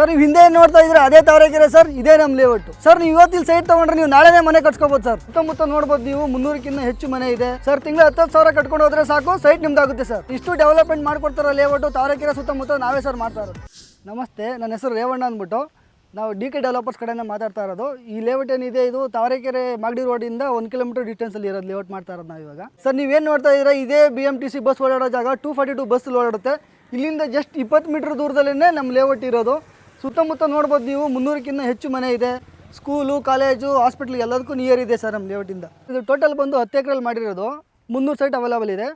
Sir, ನೀವು ಹಿಂದೆ ಏನ್ ನೋಡ್ತಾ ಇದ್ರೆ ಅದೇ ತಾವರೆಕೆರೆ ಸರ್, ಇದೇ ನಮ್ಮ ಲೇಔಟ್ ಸರ್, ನೀವು ಇವತ್ತಿನ ಸೈಟ್ ತಗೊಂಡ್ರೆ ನೀವು ನಾಳೆನೇ ಮನೆ ಕಟ್ಸ್ಕೋಬಹುದು ಸರ್. ಸುತ್ತಮುತ್ತ ನೋಡ್ಬೋದು ನೀವು, ಮುನ್ನೂರಕ್ಕಿಂತ ಹೆಚ್ಚು ಮನೆ ಇದೆ. ಸರ್, ತಿಂಗಳ ಹತ್ತು ಸಾವಿರ ಕಟ್ಕೊಂಡು ಹೋದ್ರೆ ಸಾಕು ಸೈಟ್ ನಿಮ್ದಾಗುತ್ತೆ ಸರ್. ಇಷ್ಟು ಡೆವಲಪ್ಮೆಂಟ್ ಮಾಡ್ಕೊಡ್ತಾರ ಲೇಔಟ್ ತಾವರೆಕೆರೆ ಸುತ್ತಮುತ್ತ ನಾವೇ ಸರ್ ಮಾಡ್ತಾ ಇರೋದು ನಮಸ್ತೆ, ನನ್ನ ಹೆಸರು ರೇವಣ್ಣ ಅಂದ್ಬಿಟ್ಟು. ನಾವು ಡಿ ಕೆ ಡೆವಲಪರ್ಸ್ ಕಡೆಯಿಂದ ಮಾತಾಡ್ತಾ ಇರೋದು. ಈ ಲೇಔಟ್ ಏನಿದೆ ಇದು? ತಾವರೆಕೆರೆ ಮಾಗಡಿ ರೋಡಿಂದ ಒಂದು ಕಿಲೋಮೀಟರ್ ಡಿಸ್ಟೆನ್ಸ್ ಅಲ್ಲಿ ಇರೋದು ಲೇಔಟ್ ಮಾಡ್ತಾ ಇರೋದು ನಾವು ಇವಾಗ. ಸರ್ ನೀವೇನು ನೋಡ್ತಾ ಇದ್ದೀರಾ? ಇದೇ B M T C bus ಓಡಾಡೋ ಜಾಗ ಟೂ ಫಾರ್ಟಿ ಟು ಬಸ್ ಓಡಾಡುತ್ತೆ. ಇಲ್ಲಿಂದ ಜಸ್ಟ್ ಇಪ್ಪತ್ತು ಮೀಟರ್ ದೂರದಲ್ಲೇ ನಮ್ಮ ಲೇಔಟ್ ಇರೋದು. ಸುತ್ತಮುತ್ತ ನೋಡ್ಬೋದು ನೀವು, ಮುನ್ನೂರಕ್ಕಿಂತ ಹೆಚ್ಚು ಮನೆ ಇದೆ. ಸ್ಕೂಲು, ಕಾಲೇಜು, ಹಾಸ್ಪಿಟ್ಲ್ ಎಲ್ಲದಕ್ಕೂ ನಿಯರ್ ಇದೆ ಸರ್ ನಮ್ಮ ಲೇಔಟಿಂದ. ಇದು ಟೋಟಲ್ ಬಂದು ಹತ್ತು ಎಕ್ರಲ್ಲಿ ಮಾಡಿರೋದು. ಮುನ್ನೂರು ಸೈಟ್ ಅವೈಲೇಬಲ್ ಇದೆ.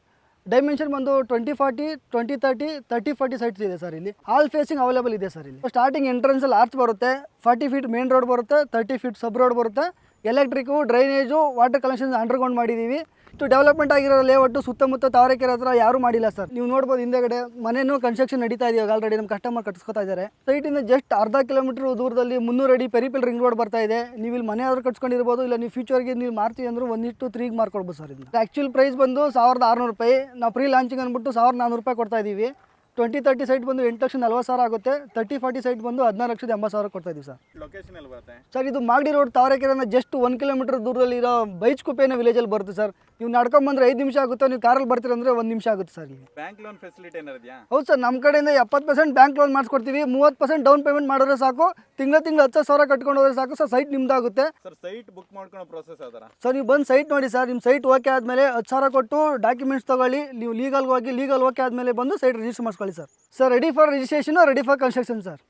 ಡೈಮೆನ್ಷನ್ ಬಂದು twenty forty twenty thirty thirty forty sites ಇದೆ ಸರ್ ಇಲ್ಲಿ. ಆಲ್ ಫೇಸಿಂಗ್ ಅವೈಲೇಬಲ್ ಇದೆ ಸರ್ ಇಲ್ಲಿ. ಸ್ಟಾರ್ಟಿಂಗ್ ಎಂಟ್ರೆನ್ಸ್ ಅಲ್ಲಿ ಆರ್ಚ್ ಬರುತ್ತೆ. ಫಾರ್ಟಿ ಫೀಟ್ ಮೇನ್ ರೋಡ್ ಬರುತ್ತೆ ತರ್ಟಿ ಫೀಟ್ ಸಬ್ ರೋಡ್ ಬರುತ್ತೆ. Electric, drainage, water collection underground ಮಾಡಿದ್ದೀವಿ ಇಷ್ಟು ಡೆವಲಪ್ಮೆಂಟ್ ಆಗಿರೋ ಲೇಔಟ್, ಸುತ್ತಮುತ್ತ ತಾವರೆಕೆರೆ ಹತ್ರ ಯಾರು ಮಾಡಿಲ್ಲ ಸರ್. ನೀವು ನೋಡ್ಬೋದು ಹಿಂದೆಗಡೆ ಮನೆಯೂ ಕನ್ಸ್ಟ್ರಕ್ಷನ್ ನಡೀತಾ ಇದೆಯಾ? ಆಲ್ರೆಡಿ ನಮ್ಮ ಕಸ್ಟಮರ್ ಕಟ್ಸ್ಕೊತಾ ಇದ್ದಾರೆ. ಸೈಟಿಂದ ಜಸ್ಟ್ ಅರ್ಧ ಕಿಲೋಮೀಟರ್ ದೂರದಲ್ಲಿ ಮುನ್ನೂರು ಅಡಿ ಪೆರಿಪಲ್ ರಿಂಗ್ ರೋಡ್ ಬರ್ತಾ ಇದೆ. ನೀವು ಇಲ್ಲಿ ಮನೆ ಆದರೂ ಕಟ್ಸ್ಕೊಂಡಿರ್ಬೋದು, ಇಲ್ಲ ನೀವು ಫ್ಯೂಚರ್ಗೆ ನೀವು ಮಾರ್ತೀವಿ ಅಂದ್ರೆ ಒಂದಿಷ್ಟು ತ್ರೀಗೆ ಮಾರ್ಕೊಡ್ಬೋದು ಸರ್ ಇದನ್ನ. ಆ್ಯಕ್ಚುಲ್ ಪ್ರೈಸ್ ಬಂದು ಸಾವಿರದ ಆರುನೂರು ರೂಪಾಯಿ. ನಾವು ಪ್ರೀ ಲಾಂಚಿಂಗ್ ಅಂದ್ಬಿಟ್ಟು ಸಾವಿರದ ನಾನ್ನೂರು ರೂಪಾಯಿ ಕೊಡ್ತಾ ಇದ್ದೀವಿ ಟ್ವೆಂಟಿ ತರ್ಟಿ ಸೈಟ್ ಬಂದು ಎಂಟು ಲಕ್ಷ ನಲ್ವತ್ತು ಸಾವಿರ ಆಗುತ್ತೆ. ತರ್ಟಿ ಫಾರ್ಟಿ ಸೈಟ್ ಬಂದು ಹದಿನಾರು ಲಕ್ಷದ ಎಂಬತ್ತು ಸಾವಿರ ಕೊಡ್ತಾ ಇದ್ದೀವಿ ಸರ್. ಲೊಕೇಶನ್ ಎಲ್ಲಿ ಬರುತ್ತೆ? ಸರ್ ಇದು ಮಾಗಡಿ ರೋಡ್ ಅಂದ್ರೆ ಜಸ್ಟ್ ಒನ್ ಕಿಲೋಮೀಟರ್ ದೂರದಲ್ಲಿ ಇರೋ ಬೈಚ್ಕುಪ್ಪೆ ಅನ್ನೋ ವಿಲೇಜಲ್ಲಿ ಬರುತ್ತೆ ಸರ್. ನೀವು ನಡ್ಕೊಂಬಂದ್ರೆ ಐದು ನಿಮಿಷ ಆಗುತ್ತೆ ನೀವು ಕಾರಲ್ಲಿ ಬರ್ತೀರಂದ್ರೆ ಒಂದು ನಿಮಿಷ ಆಗುತ್ತೆ ಸರ್ ಇಲ್ಲಿ. ಬ್ಯಾಂಕ್ ಲೋನ್ ಫೆಸಿಲಿಟಿ ಏನಾರು ಇದೆಯಾ? ಹೌದು ಸರ್ ನಮ್ಮ ಕಡೆಯಿಂದ ಎಪ್ಪತ್ತು ಪರ್ಸೆಂಟ್ ಬ್ಯಾಂಕ್ ಲೋನ್ ಮಾಡಿಸ್ಕೊಡ್ತೀವಿ. ಮೂವತ್ತು ಪರ್ಸೆಂಟ್ ಡೌನ್ ಪೇಮೆಂಟ್ ಮಾಡಿದ್ರೆ ಸಾಕು. ತಿಂಗಳ ತಿಂಗಳು ಹತ್ತು ಸಾವಿರ ಕಟ್ಕೊಂಡು ಹೋದ್ರೆ ಸಾಕು ಸರ್ ಸೈಟ್ ನಿಮ್ದಾಗುತ್ತೆ ಸರ್ ಸೈಟ್ ಬುಕ್ ಮಾಡ್ಕೊಳೋ ಪ್ರೊಸೆಸ್ ಅದರ ಸರ್ ನೀವು ಬಂದು ಸೈಟ್ ನೋಡಿ ಸರ್. ನಿಮ್ಮ ಸೈಟ್ ಓಕೆ ಆದಮೇಲೆ ಹತ್ತು ಸಾವಿರ ಕೊಟ್ಟು ಡಾಕ್ಯುಮೆಂಟ್ಸ್ ತೊಗೊಳ್ಳಿ. ನೀವು ಲೀಗಲ್ ಹೋಗಿ ಲೀಗಲ್ ಓಕೆ ಆದಮೇಲೆ ಬಂದು ಸೈಟ್ ರಿಜಿಸ್ಟರ್ ಮಾಡಿಸ್ಕೊಳ್ಳಿ sir sir ready for registration ready for construction sir